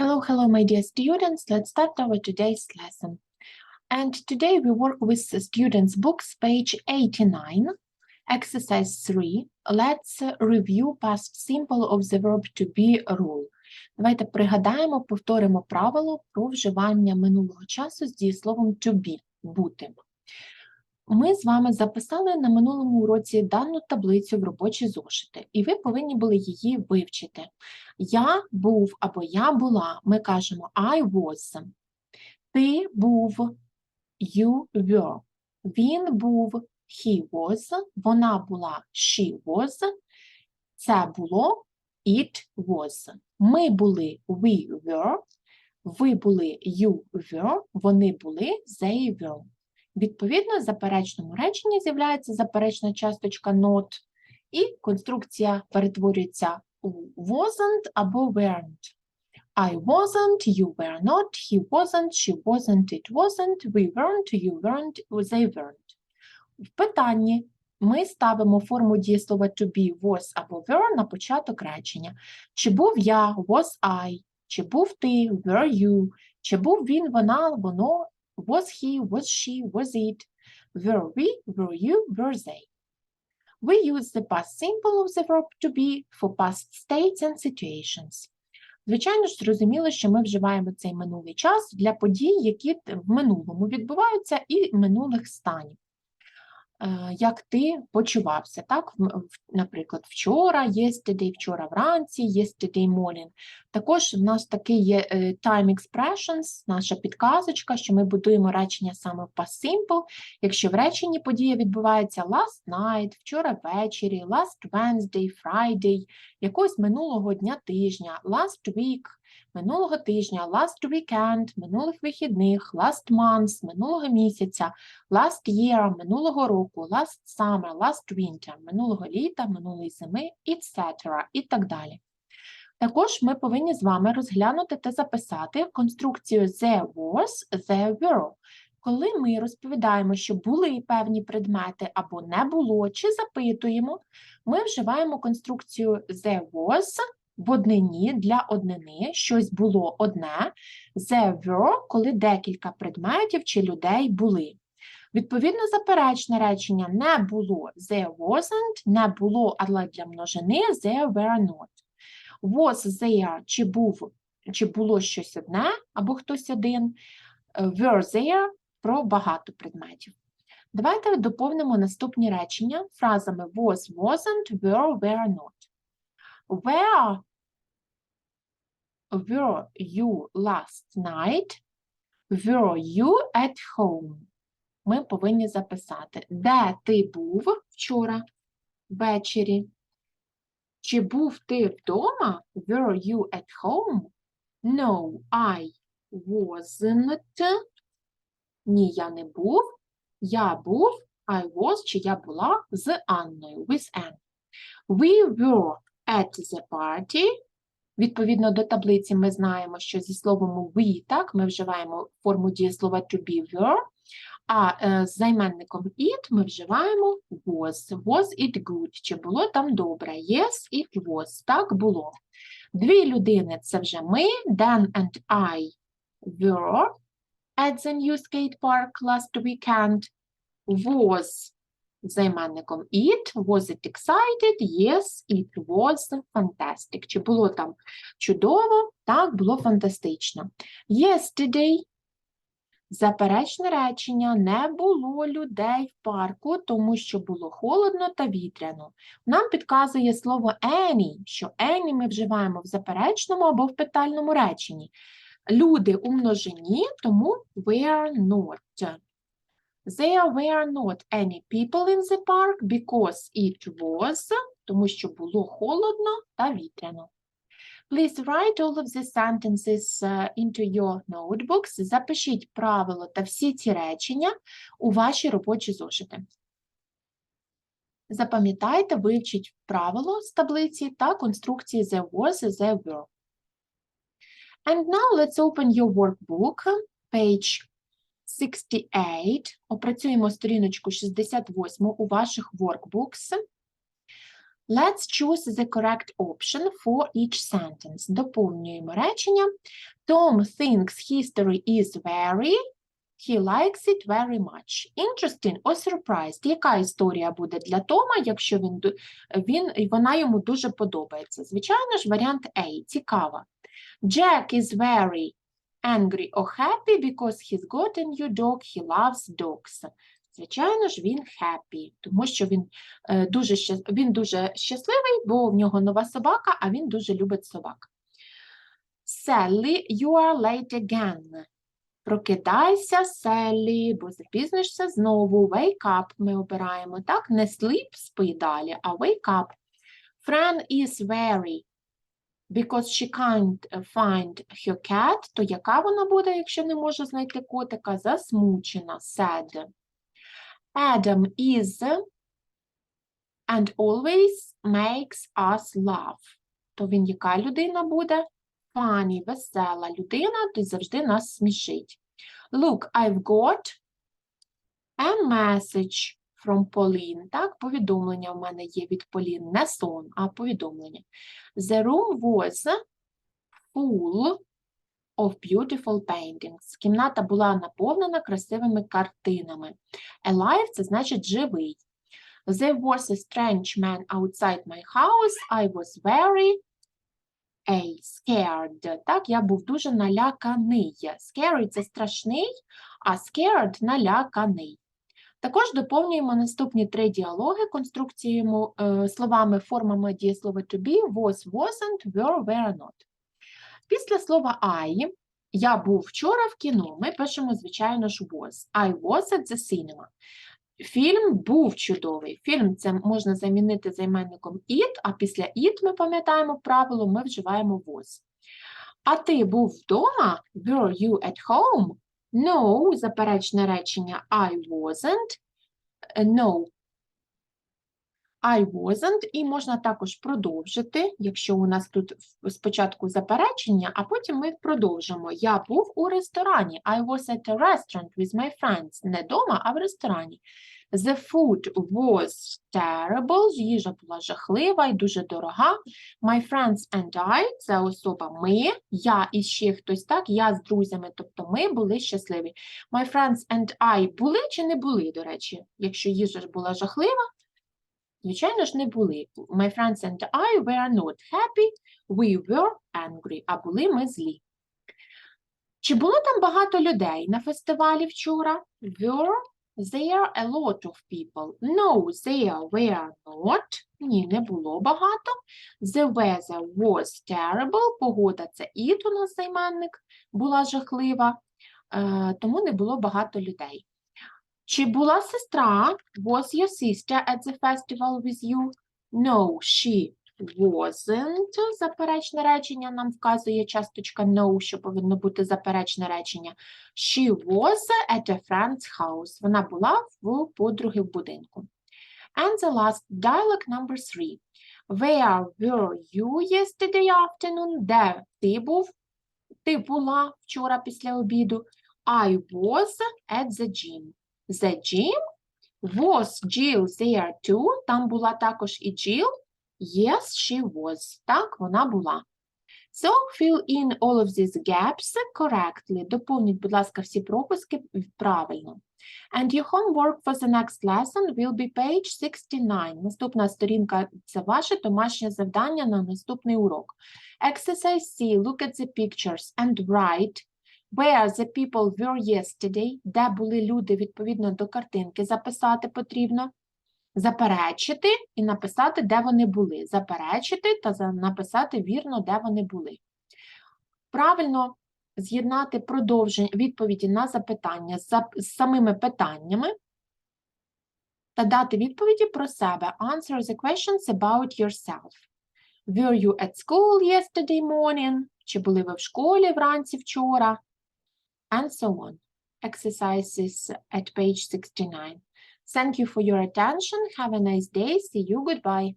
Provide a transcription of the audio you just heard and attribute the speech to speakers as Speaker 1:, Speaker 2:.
Speaker 1: Hello, hello, my dear students. Let's start our today's lesson. And today we work with students' books, page 89, exercise 3. Let's uh, review past simple of the verb to be rule. Давайте пригадаємо, повторимо правило про вживання минулого часу з дієсловом to be – бути. Ми з вами записали на минулому уроці дану таблицю в робочі зошити, і ви повинні були її вивчити. Я був або я була. Ми кажемо I was. Ти був you were. Він був he was. Вона була she was. Це було it was. Ми були we were. Ви були you were. Вони були they were. Відповідно, в заперечному реченні з'являється заперечна часточка not, і конструкція перетворюється у wasn't або weren't. I wasn't, you were not, he wasn't, she wasn't, it wasn't, we weren't, you weren't, they weren't. В питанні ми ставимо форму дієслова to be, was або were на початок речення. Чи був я, was I, чи був ти, were you, чи був він, вона, воно, was he, was she, was it, were we, were you, were they. We use the past simple of the verb to be for past states and situations. Звичайно ж, зрозуміло, що ми вживаємо цей минулий час для подій, які в минулому відбуваються, і минулих станів. Е, Як ти почувався, так? Наприклад, вчора, yesterday, вчора вранці, yesterday morning. Також в нас такий є е, time expressions, наша підказочка, що ми будуємо речення саме в past simple. Якщо в реченні подія відбувається last night, вчора ввечері, last Wednesday, Friday, якогось минулого дня тижня, last week, минулого тижня, last weekend, минулих вихідних, last month, минулого місяця, last year, минулого року, last summer, last winter, минулого літа, минулої зими, etc. і так далі. Також ми повинні з вами розглянути та записати конструкцію there was, there were. Коли ми розповідаємо, що були певні предмети або не було, чи запитуємо, ми вживаємо конструкцію there was в однині для однини, щось було одне, there were, коли декілька предметів чи людей були. Відповідно, заперечне речення не було there wasn't, не було, але для множини there were not. Was there, чи був, чи було щось одне, або хтось один, е, were there про багато предметів. Давайте доповнимо наступні речення фразами was, wasn't, were, were not. Where were you last night? Were you at home? Ми повинні записати, де ти був вчора ввечері? Чи був ти вдома? Were you at home? No, I wasn't. Ні, я не був. Я був, I was, чи я була з Анною, with Anne. We were at the party. Відповідно до таблиці ми знаємо, що зі словом we, так, ми вживаємо форму дієслова to be were, а е, з займенником it ми вживаємо was. Was it good? Чи було там добре? Yes, it was. Так було. Дві людини це вже ми, Dan and I were at the new skate park last weekend. Was займенником it. Was it excited? Yes, it was fantastic. Чи було там чудово? Так, було фантастично. Yesterday Заперечне речення не було людей в парку, тому що було холодно та вітряно. Нам підказує слово any, що any ми вживаємо в заперечному або в питальному реченні. Люди у множині, тому were not. There were not any people in the park because it was, тому що було холодно та вітряно. Please write all of these sentences uh, into your notebooks. Запишіть правило та всі ці речення у ваші робочі зошити. Запам'ятайте, вивчіть правило з таблиці та конструкції there was, there were. And now let's open your workbook, page 68. Опрацюємо сторіночку 68 у ваших workbooks. Let's choose the correct option for each sentence. Доповнюємо речення. Tom thinks history is very, he likes it very much. Interesting or surprised. Яка історія буде для Тома, якщо він, він, вона йому дуже подобається? Звичайно ж, варіант A. Цікава. Jack is very angry or happy because he's got a new dog, he loves dogs. Звичайно ж, він happy, тому що він, е, дуже, він дуже щасливий, бо в нього нова собака, а він дуже любить собак. Sally, you are late again. Прокидайся, Селлі, бо запізнишся знову. Wake up ми обираємо, так? Не sleep, спи далі, а wake up. Fran is very, because she can't find her cat, то яка вона буде, якщо не може знайти котика? Засмучена, sad. Adam is and always makes us laugh. То він яка людина буде? Funny, весела людина, то завжди нас смішить. Look, I've got a message from Pauline. Так, повідомлення в мене є від Полін. Не сон, а повідомлення. The room was full of beautiful paintings. Кімната була наповнена красивими картинами. Alive – це значить живий. There was a strange man outside my house. I was very a scared. Так, я був дуже наляканий. Scary – це страшний, а scared – наляканий. Також доповнюємо наступні три діалоги конструкціями е, словами, формами дієслова to be, was, wasn't, were, were not. Після слова I я був вчора в кіно. Ми пишемо, звичайно ж, was. I was at the cinema. Фільм був чудовий. Фільм це можна замінити займенником it, а після it ми пам'ятаємо правило, ми вживаємо was. А ти був вдома? Were you at home? No, заперечне речення I wasn't. Е, No, I wasn't. І можна також продовжити, якщо у нас тут спочатку заперечення, а потім ми продовжимо. Я був у ресторані. I was at a restaurant with my friends. Не вдома, а в ресторані. The food was terrible. Їжа була жахлива і дуже дорога. My friends and I – це особа ми, я і ще хтось так, я з друзями, тобто ми були щасливі. My friends and I були чи не були, до речі, якщо їжа була жахлива, звичайно ж не були. My friends and I were not happy, we were angry, а були ми злі. Чи було там багато людей на фестивалі вчора? Were there a lot of people? No, there were not. Ні, не було багато. The weather was terrible. Погода це it у нас займенник, була жахлива, е, тому не було багато людей. Чи була сестра? Was your sister at the festival with you? No, she wasn't. Заперечне речення нам вказує часточка no, що повинно бути заперечне речення. She was at a friend's house. Вона була в подруги в будинку. And the last dialogue number three. Where were you yesterday afternoon? Де ти був? Ти була вчора після обіду. I was at the gym. The gym? Was Jill there too? Там була також і Jill. Yes, she was. Так, вона була. So, fill in all of these gaps correctly. Доповніть, будь ласка, всі пропуски правильно. And your homework for the next lesson will be page 69. Наступна сторінка – це ваше домашнє завдання на наступний урок. Exercise C. Look at the pictures and write where the people were yesterday, де були люди відповідно до картинки, записати потрібно. Заперечити і написати, де вони були. Заперечити та написати вірно, де вони були. Правильно з'єднати продовження відповіді на запитання з самими питаннями та дати відповіді про себе. Answer the questions about yourself. Were you at school yesterday morning? Чи були ви в школі вранці вчора? And so on. Exercises at page 69. Thank you for your attention. Have a nice day. See you. Goodbye.